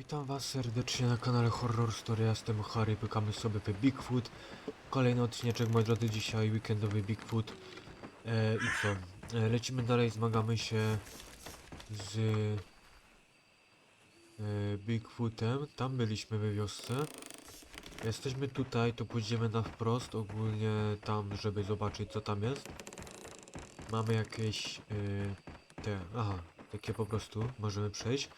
Witam was serdecznie na kanale Horror Story, ja jestem Harry, pykamy sobie w Bigfoot. Kolejny odcineczek, moi drodzy, dzisiaj weekendowy Bigfoot. E, I co? E, lecimy dalej, zmagamy się z e, Bigfootem. Tam byliśmy we wiosce. Jesteśmy tutaj, to pójdziemy na wprost, ogólnie tam, żeby zobaczyć co tam jest. Mamy jakieś e, te, aha, takie po prostu możemy przejść.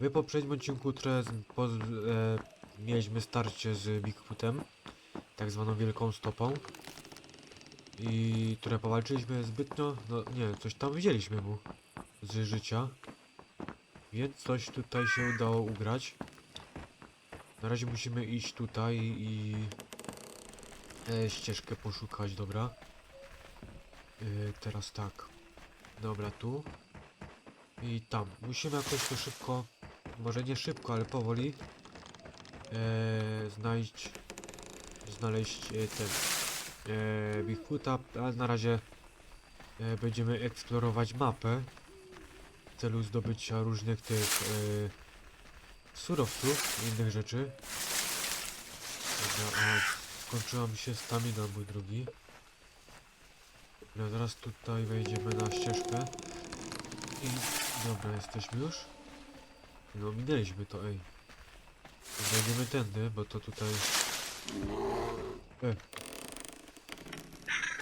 W poprzednim odcinku które z, poz, e, mieliśmy starcie z Bigfootem, tak zwaną wielką stopą. I które powalczyliśmy zbytnio, no nie, coś tam widzieliśmy mu z życia. Więc coś tutaj się udało ugrać. Na razie musimy iść tutaj i e, ścieżkę poszukać, dobra. E, teraz tak. Dobra, tu. I tam. Musimy jakoś to szybko może nie szybko, ale powoli e, znaleźć znaleźć e, ten e, Bigfoota, ale na razie e, będziemy eksplorować mapę w celu zdobycia różnych tych e, surowców i innych rzeczy. Dobra, a skończyła mi się stamina, mój drogi. Dobra, zaraz tutaj wejdziemy na ścieżkę i dobra, jesteśmy już. No minęliśmy to, ej. Wejdziemy tędy, bo to tutaj... E.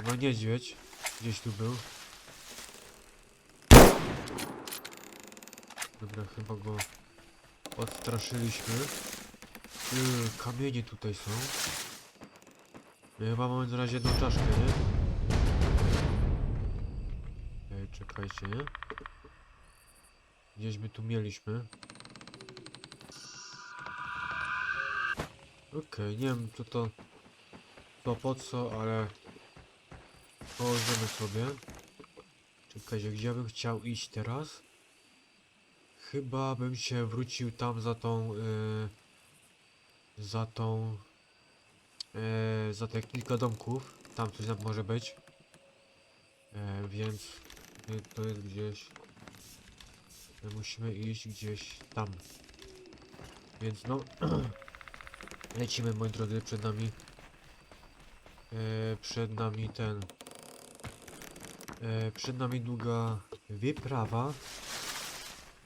Ma niedźwiedź. Gdzieś tu był. Dobra, chyba go odstraszyliśmy. Yy, kamienie tutaj są. My chyba mamy na razie jedną czaszkę, nie? Ej, czekajcie, nie? Gdzieś my tu mieliśmy. Okej, nie wiem co to to po co, ale położymy sobie. Czekajcie, gdzie bym chciał iść teraz? Chyba bym się wrócił tam za tą yy, za tą yy, za te kilka domków. Tam coś tam może być. Yy, więc yy, to jest gdzieś My musimy iść gdzieś tam. Więc no lecimy moi drodzy przed nami e, przed nami ten e, przed nami długa wyprawa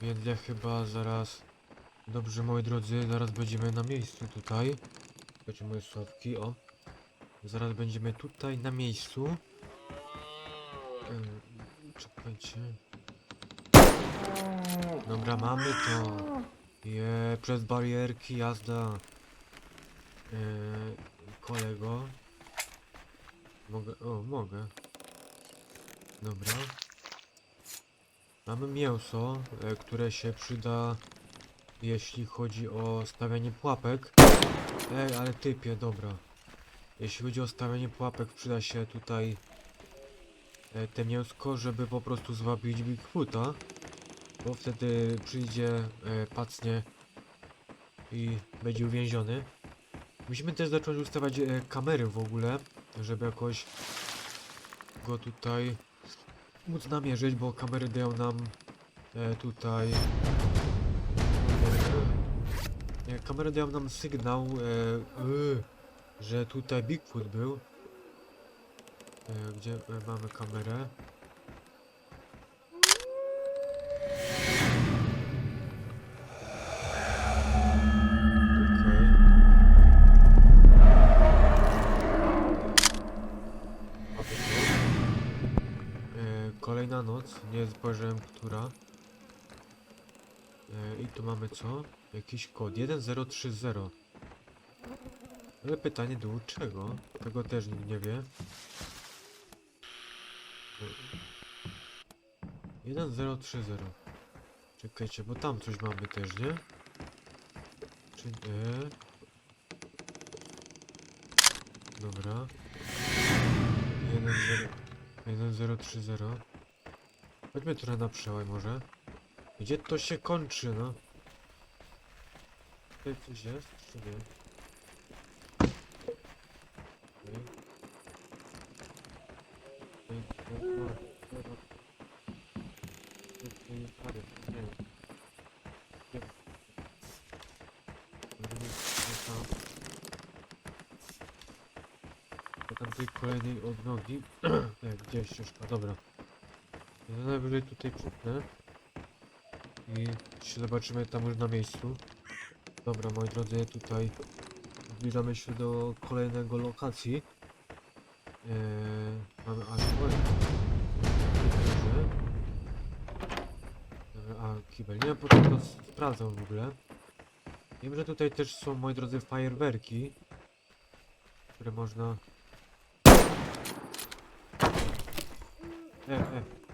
więc ja chyba zaraz dobrze moi drodzy zaraz będziemy na miejscu tutaj Słuchajcie moje sławki o zaraz będziemy tutaj na miejscu e, czekajcie Dobra, mamy to. Je, przez barierki jazda. Eee, kolego. Mogę, o, mogę. Dobra. Mamy mięso, e, które się przyda, jeśli chodzi o stawianie pułapek. Ej, ale typie, dobra. Jeśli chodzi o stawianie pułapek, przyda się tutaj e, te mięsko, żeby po prostu zwabić Bigfoota. Bo wtedy przyjdzie, e, pacnie i będzie uwięziony. Musimy też zacząć ustawiać e, kamery w ogóle, żeby jakoś go tutaj móc namierzyć, bo kamery dają nam e, tutaj e, kamery dają nam sygnał, e, y, że tutaj Bigfoot był. E, gdzie e, mamy kamerę? Nie spojrzałem która. E, I tu mamy co? Jakiś kod 1030. Ale pytanie do czego? Tego też nikt nie wie. E, 1030. Czekajcie, bo tam coś mamy też, nie? Czy nie? Dobra. 1030. Chodźmy trochę na przełaj może. Gdzie to się kończy, no? Tutaj coś jest, czy nie? Do tamtej kolejnej odnogi. Gdzieś już, a dobra. Najwyżej tutaj przypnę. I się zobaczymy tam już na miejscu. Dobra, moi drodzy, tutaj zbliżamy się do kolejnego lokacji. Eee, mamy. Dobra, a kibel, nie, potem to sprawdzam w ogóle. Wiem, że tutaj też są, moi drodzy, fajerwerki, które można... E, e.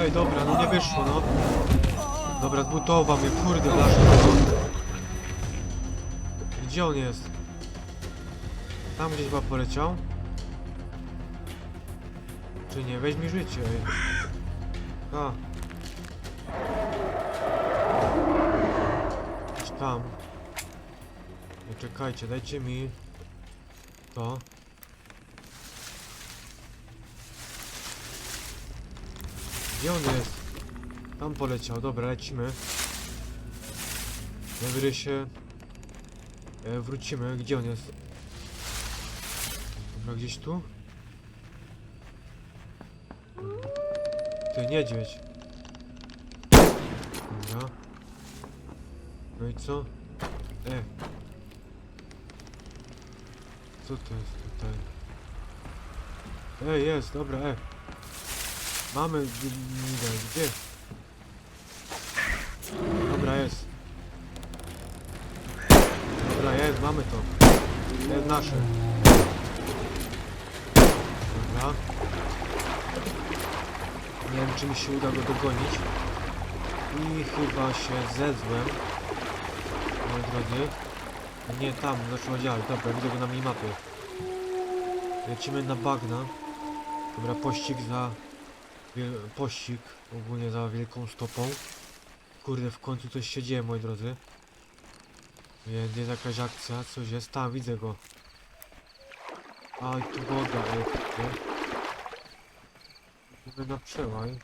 ej, dobra, no nie wyszło, no. Dobra, zbutował mnie, kurde, blaszka. Gdzie on jest? Tam gdzieś chyba poleciał? Czy nie? Weź mi życie, ej. A. Gdzieś tam. Czekajcie, dajcie mi to. Gdzie on jest? Tam poleciał, dobra, lecimy. Najwyżej się e, wrócimy. Gdzie on jest? Dobra, gdzieś tu? Ty, niedźwiedź. Dobra. No i co? E. Co to jest tutaj? E, jest, dobra, e. Mamy Nida, gdzie? Dobra, jest. Dobra, jest, mamy to. Jest nasze. Dobra. Nie wiem, czy mi się uda go dogonić. I chyba się zezłem. Moi drodzy. Nie, tam, zaczął działać. Dobra, widzę go na minimapie. Lecimy na bagna. Dobra, pościg za... Pościg ogólnie za wielką stopą. Kurde, w końcu coś się dzieje, moi drodzy. Jest, jest jakaś akcja, coś jest. Tam, widzę go. A, i tu woda, ej, kurde. Na przełaj.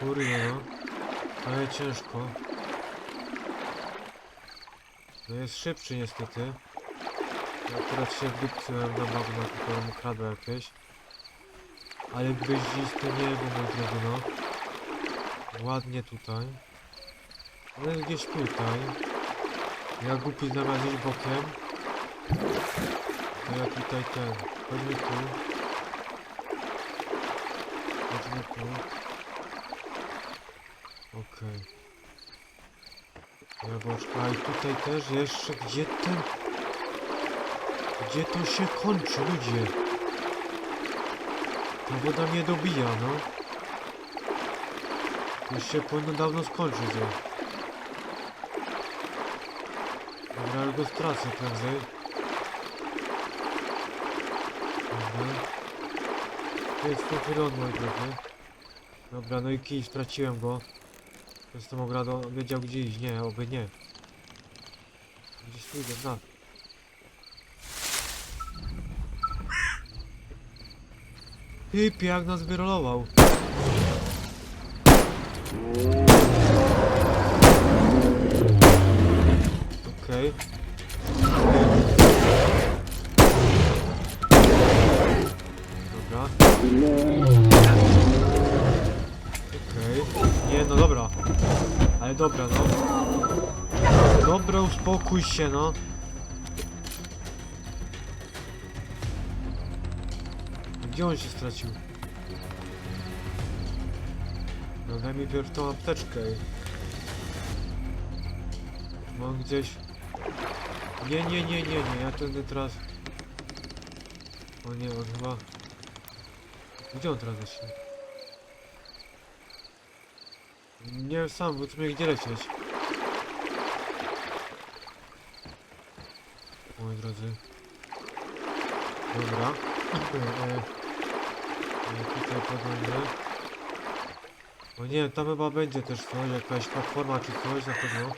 Kurde, no. Jest ciężko. No jest szybszy niestety. Ja akurat się wdupcyłem na bagna, tylko mu kradło jakieś. Ale gwiaździste niebo, moi drodzy, no. Ładnie tutaj. Ale gdzieś tutaj. Ja głupi zamiast iść bokiem. To ja tutaj ten. Chodźmy tu. Chodźmy tu. Okej. Ja boczka. I tutaj też jeszcze. Gdzie ten... Gdzie to się kończy, ludzie? Ta woda mnie dobija, no. Już się powinno dawno skończyć, jo. Dobra, ale go stracę prędzej. Dobra. To jest pochylony, moi drodzy. Dobra, no i kij, straciłem go. Tą ogradą wiedział gdzie iść. Nie, oby nie. Gdzieś tu idę, Typie, jak nas wyrolował. Okej. Dobra. Okej. Nie, no dobra. Ale dobra, no. Dobra, uspokój się, no. Gdzie on się stracił? No daj mi pierw tą apteczkę. Mam gdzieś... Nie, nie, nie, nie, nie, ja tędy teraz... O nie, on chyba... Gdzie on teraz zacznie? Nie sam, bo mnie gdzie lecieć. Moi drodzy. Dobra. E, e, tutaj podejdę. O nie, tam chyba będzie też coś, jakaś platforma czy coś na pewno.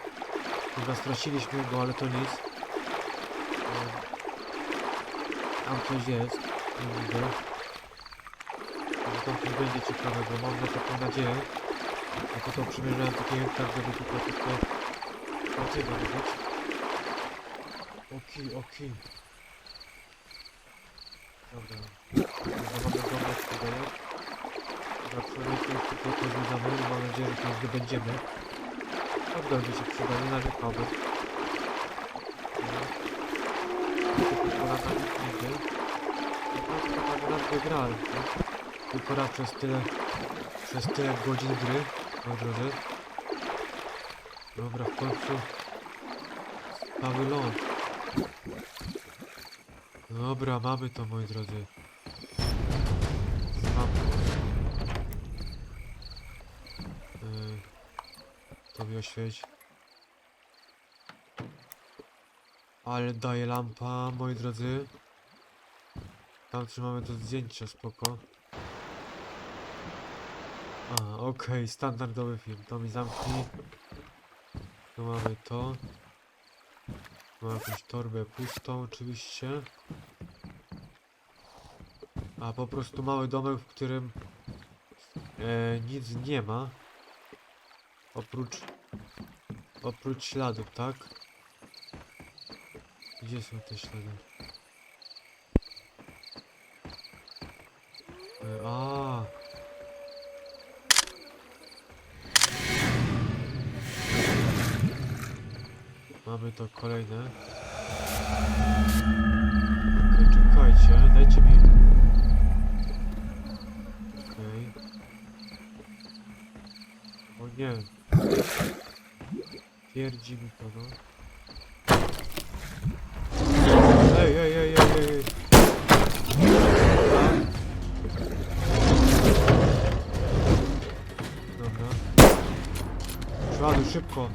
Chyba straciliśmy go, ale to nic. E, Tam coś jest. Nie widzę. tam coś będzie ciekawego, mam na taką nadzieję. No to to przymierzałem taki hektar, żeby tutaj tylko prawdziwe robić. Okej, okej. Dobra. Mam nadzieję, że to zdobędziemy. Prawda, będzie się przyda, nie narzekałbym. Na nic nigdy. Tak raz wygrałem? Tylko raz przez tyle, przez tyle godzin gry, moi drodzy. Dobra, w końcu stały ląd. Dobra, mamy to, moi drodzy. Mam. Yy, to mi oświeć. Ale daje lampa, moi drodzy. Tam trzymamy do zdjęcia, spoko. A, okej, standardowy film. To mi zamknij. Tu mamy to. Mam jakąś torbę pustą, oczywiście. A po prostu mały domek, w którym e, nic nie ma. Oprócz oprócz śladów, tak? Gdzie są te ślady? E, a. Mamy to kolejne. Okej, czekajcie, dajcie mi. Okej. O nie. Twierdzi mi to, no. Ej, ej, ej, ej, ej. Dobra. Przeładuj szybko.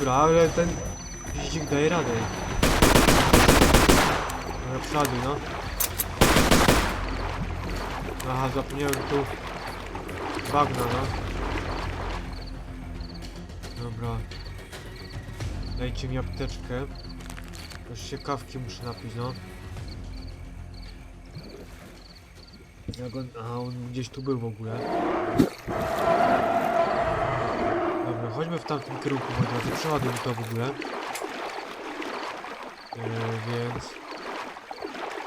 Dobra, ale ten dźwig daje radę. Dobra, przoduj, no. Aha, zapomniałem tu bagna, no. Dobra. Dajcie mi apteczkę. Już się kawki muszę napić, no. Jak on... Aha, on gdzieś tu był w ogóle. Chodźmy w tamtym kierunku, moi drodzy. Przeładuj to w ogóle. E, więc...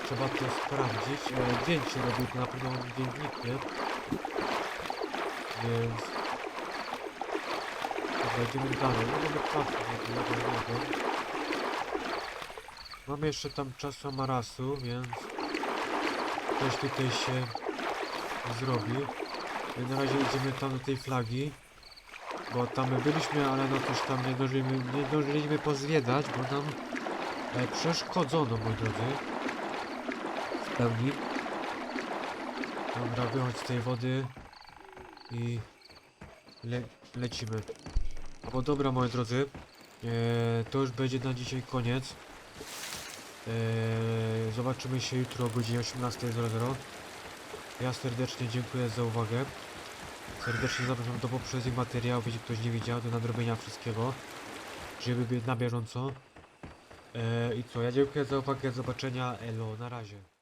Trzeba to sprawdzić. E, dzień się robi, to na pewno dzień zniknie. Więc... Dobra, idziemy dalej. No mamy czasu, nie. Mamy jeszcze tam czasu Amarasu, więc... Coś tutaj się zrobi. I na razie idziemy tam do tej flagi. Bo tam my byliśmy, ale no też tam nie zdążyliśmy, nie zdążyliśmy pozwiedzać, bo nam e, przeszkodzono, moi drodzy. W pełni. Dobra, wychodź z tej wody i le lecimy. Bo dobra, moi drodzy, e, to już będzie na dzisiaj koniec. E, zobaczymy się jutro o godzinie 18.00. Ja serdecznie dziękuję za uwagę. Serdecznie zapraszam do poprzednich materiałów, jeśli ktoś nie widział, do nadrobienia wszystkiego, żeby być na bieżąco. E, I co, ja dziękuję za uwagę, do zobaczenia, elo, na razie.